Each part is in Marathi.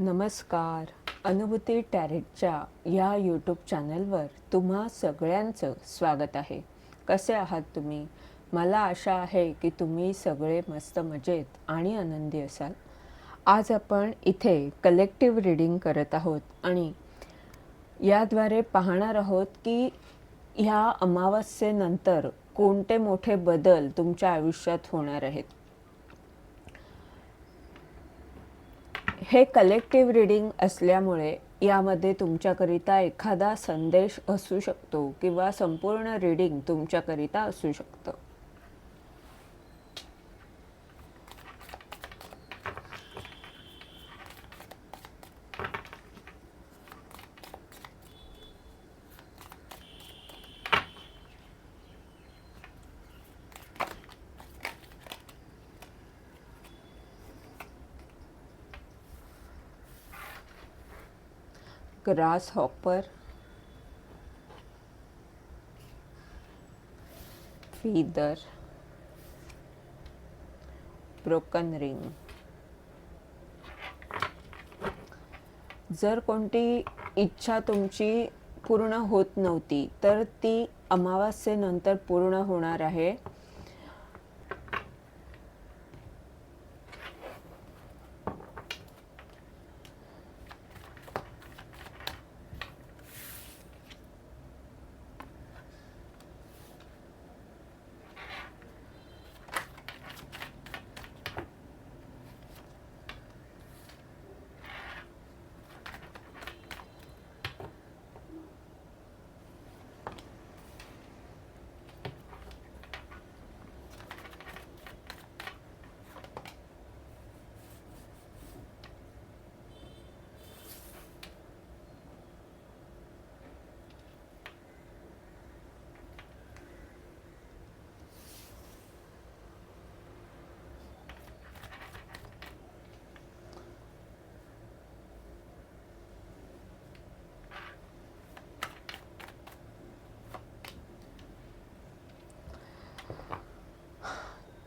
नमस्कार. अनुभूती टॅरेटच्या या यूट्यूब चॅनलवर तुम्हा सगळ्यांचं स्वागत आहे. कसे आहात तुम्ही? मला आशा आहे की तुम्ही सगळे मस्त मजेत आणि आनंदी असाल. आज आपण इथे कलेक्टिव्ह रीडिंग करत आहोत आणि याद्वारे पाहणार आहोत की ह्या अमावस्येनंतर कोणते मोठे बदल तुमच्या आयुष्यात होणार आहेत? हे कलेक्टिव्ह रीडिंग असल्यामुळे यामध्ये तुमच्याकरिता एखादा संदेश असू शकतो किंवा संपूर्ण रीडिंग तुमच्याकरिता असू शकतं. Grasshopper feather broken ring. जर कोणती इच्छा तुमची पूर्ण होत नव्हती तर ती अमावास्येनंतर पूर्ण होणार आहे.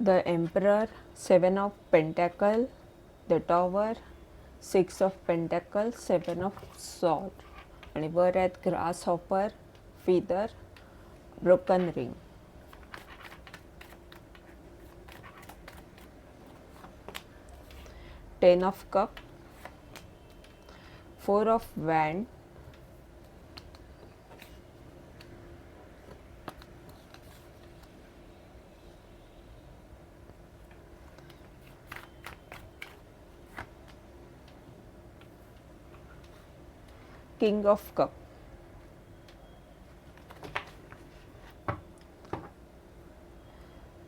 the emperor seven of pentacle the tower six of pentacle seven of sword आणि वर आहेत grasshopper feather broken ring ten of cup four of wand king of cup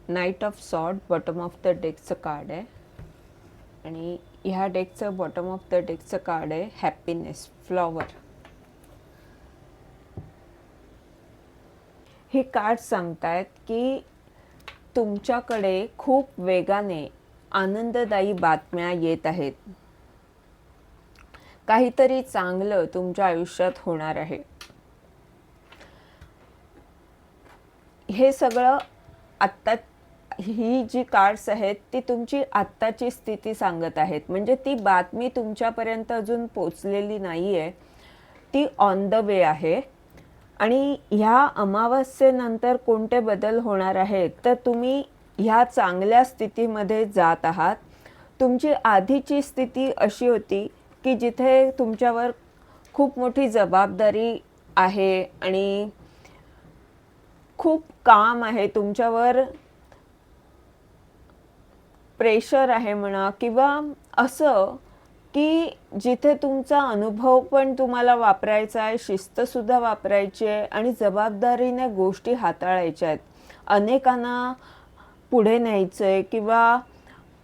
knight of sword bottom of the डेकचं card आहे. आणि ह्या डेकचं बॉटम ऑफ द डेकचं कार्ड आहे हॅपीनेस फ्लॉवर हे कार्ड सांगतायत की तुमच्याकडे खूप वेगाने आनंददायी बातम्या येत आहेत. काहीतरी चांगलं तुमच्या आयुष्यात होणार आहे. हे सगळं आत्ता ही जी कार्ड्स आहेत ती तुमची आत्ताची स्थिती सांगत आहेत. म्हणजे ती बातमी तुमच्यापर्यंत अजून पोचलेली नाही आहे ती ऑन द वे आहे. आणि ह्या अमावस्येनंतर कोणते बदल होणार आहेत तर तुम्ही ह्या चांगल्या स्थितीमध्ये जात आहात. तुमची आधीची स्थिती अशी होती की जिथे तुमच्यावर खूप मोठी जबाबदारी आहे आणि खूप काम आहे तुमच्यावर प्रेशर आहे म्हणा किंवा असं की जिथे तुमचा अनुभव पण तुम्हाला वापरायचा आहे शिस्तसुद्धा वापरायची आहे आणि जबाबदारीने गोष्टी हाताळायच्या आहेत. अनेकांना पुढे न्यायचं आहे किंवा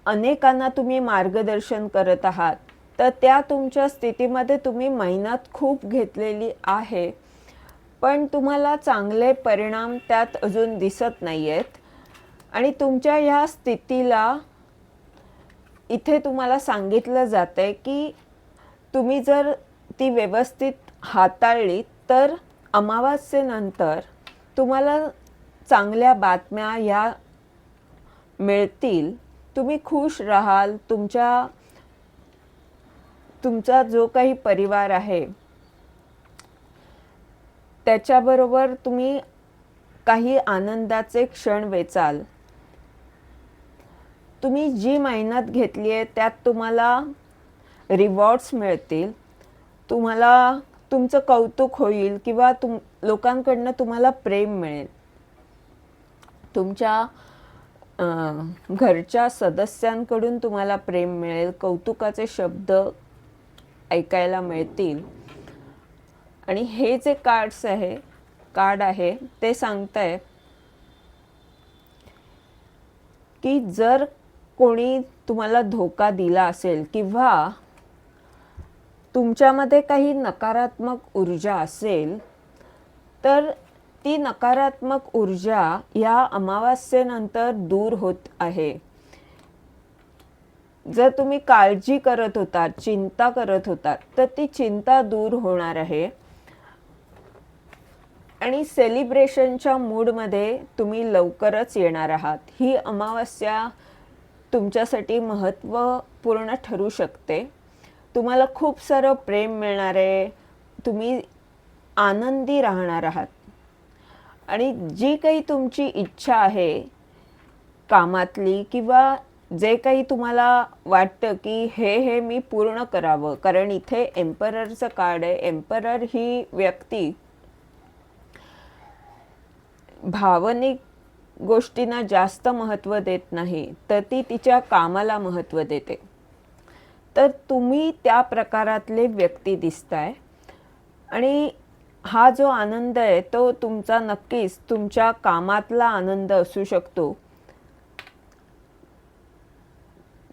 अनेकांना तुम्ही मार्गदर्शन करत आहात. तर त्या तुमच्या स्थितीमध्ये तुम्ही मेहनत खूप घेतलेली आहे. पण तुम्हाला चांगले परिणाम त्यात अजून दिसत नाही आहेत आणि तुमच्या ह्या स्थितीला इथे तुम्हाला सांगितलं जातं आहे की तुम्ही जर ती व्यवस्थित हाताळली तर अमावास्येनंतर तुम्हाला चांगल्या बातम्या ह्या मिळतील. तुम्ही खुश राहाल तुमच्या तुमचा जो काही परिवार आहे त्याच्याबरोबर तुम्ही काही आनंदाचे क्षण वेचाल. तुम्ही जी मेहनत घेतली आहे त्यात तुम्हाला रिवॉर्ड्स मिळतील. तुम्हाला तुमचं कौतुक होईल किंवा तुम लोकांकडनं तुम्हाला प्रेम मिळेल. तुमच्या घरच्या सदस्यांकडून तुम्हाला प्रेम मिळेल कौतुकाचे शब्द ऐकायला मिळतील. आणि हे जे कार्ड्स आहे कार्ड आहे ते सांगताय की जर कोणी तुम्हाला धोका दिला असेल किंवा तुमच्यामध्ये काही नकारात्मक ऊर्जा असेल तर ती नकारात्मक ऊर्जा या अमावास्येनंतर दूर होत आहे. जर तुम्ही काळजी करत होतात चिंता करत होतात तर ती चिंता दूर होणार आहे. आणि सेलिब्रेशनच्या मूडमध्ये तुम्ही लवकरच येणार आहात. ही अमावस्या तुमच्यासाठी महत्त्वपूर्ण ठरू शकते. तुम्हाला खूप सारं प्रेम मिळणार आहे. तुम्ही आनंदी राहणार आहात. आणि जी काही तुमची इच्छा आहे कामातली किंवा जे काही तुम्हाला वाटतं की हे हे मी पूर्ण करावं कारण इथे एम्पररचं कार्ड आहे. एम्परर ही व्यक्ती भावनिक गोष्टींना जास्त महत्त्व देत नाही तर ती तिच्या कामाला महत्त्व देते. तर तुम्ही त्या प्रकारातले व्यक्ती दिसताय. आणि हा जो आनंद आहे तो तुमचा नक्कीच तुमच्या कामातला आनंद असू शकतो.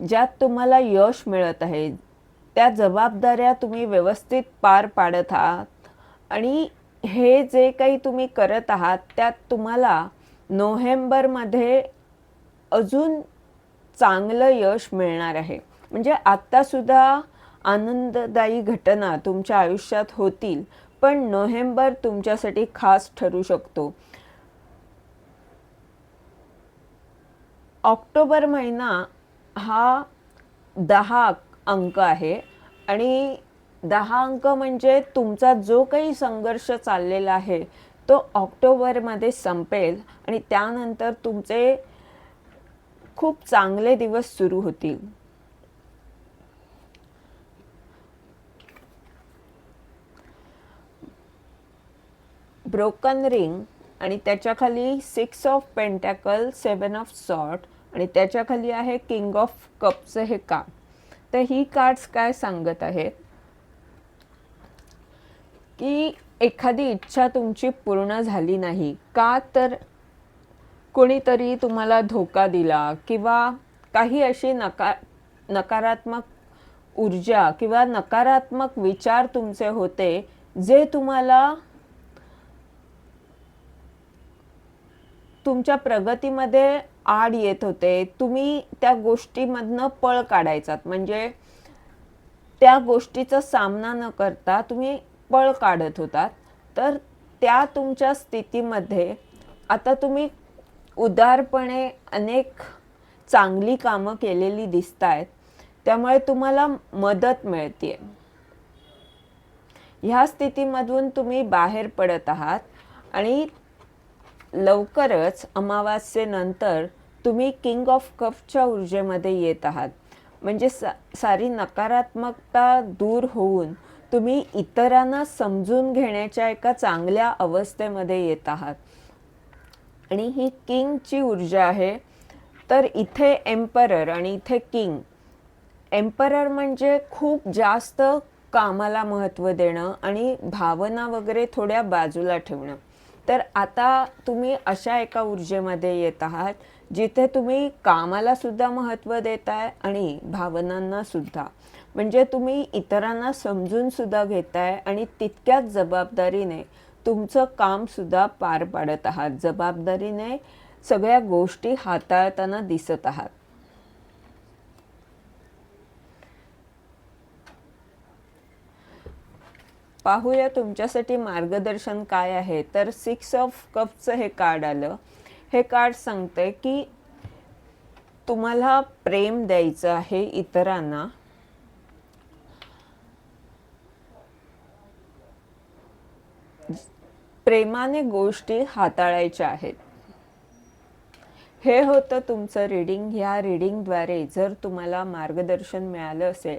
ज्यात तुम्हाला यश मिळत आहे त्या जबाबदाऱ्या तुम्ही व्यवस्थित पार पाडत आहात. आणि हे जे काही तुम्ही करत आहात त्यात तुम्हाला नोव्हेंबरमध्ये अजून चांगलं यश मिळणार आहे. म्हणजे आत्तासुद्धा आनंददायी घटना तुमच्या आयुष्यात होतील पण नोव्हेंबर तुमच्यासाठी खास ठरू शकतो. ऑक्टोबर महिना हा दहा अंक आहे. आणि दहा अंक म्हणजे तुमचा जो काही संघर्ष चाललेला आहे तो ऑक्टोबरमध्ये संपेल आणि त्यानंतर तुमचे खूप चांगले दिवस सुरू होतील. ब्रोकन रिंग आणि त्याच्याखाली six of pentacle seven of sword आणि त्याच्याखाली आहे किंग ऑफ कपचं हे काम तर ही कार्ड्स काय सांगत आहेत की एखादी इच्छा तुमची पूर्ण झाली नाही का तर कोणीतरी तुम्हाला धोका दिला किंवा काही अशी नका नकारात्मक ऊर्जा किंवा नकारात्मक विचार तुमचे होते जे तुम्हाला तुमच्या प्रगतीमध्ये आड येत होते तुम्ही त्या गोष्टीमधनं पळ काढायचात. म्हणजे त्या गोष्टीचा सामना न करता तुम्ही पळ काढत होतात. तर त्या तुमच्या स्थितीमध्ये आता तुम्ही उदारपणे अनेक चांगली कामं केलेली दिसत आहेत त्यामुळे तुम्हाला मदत मिळते ह्या स्थितीमधून तुम्ही बाहेर पडत आहात आणि लवकरच अमावास्येनंतर तुम्ही किंग ऑफ कपच्या ऊर्जेमध्ये येत आहात. म्हणजे सा सारी नकारात्मकता दूर होऊन तुम्ही इतरांना समजून घेण्याच्या एका चांगल्या अवस्थेमध्ये येत आहात. आणि ही किंगची ऊर्जा आहे. तर इथे एम्परर आणि इथे किंग एम्परर म्हणजे खूप जास्त कामाला महत्त्व देणं आणि भावना वगैरे थोड्या बाजूला ठेवणं. तर आता तुम्ही अशा एका ऊर्जेमध्ये येत आहात जिथे तुम्ही कामाला सुद्धा महत्त्व देताय आणि भावनांना सुद्धा. म्हणजे तुम्ही इतरांना समजून सुद्धा घेताय आणि तितक्याच जबाबदारीने तुमचं काम सुद्धा पार पाडत आहात. जबाबदारीने सगळ्या गोष्टी हाताळताना दिसत आहात. पाहूया तुमच्यासाठी मार्गदर्शन काय आहे. तर सिक्स ऑफ कपचं हे कार्ड आलं. हे कार्ड सांगते की तुम्हाला प्रेम द्यायचं आहे इतरांना. प्रेमाने गोष्टी हाताळायच्या आहेत. हे होतं तुमचं रीडिंग ह्या रीडिंगद्वारे जर तुम्हाला मार्गदर्शन मिळालं असेल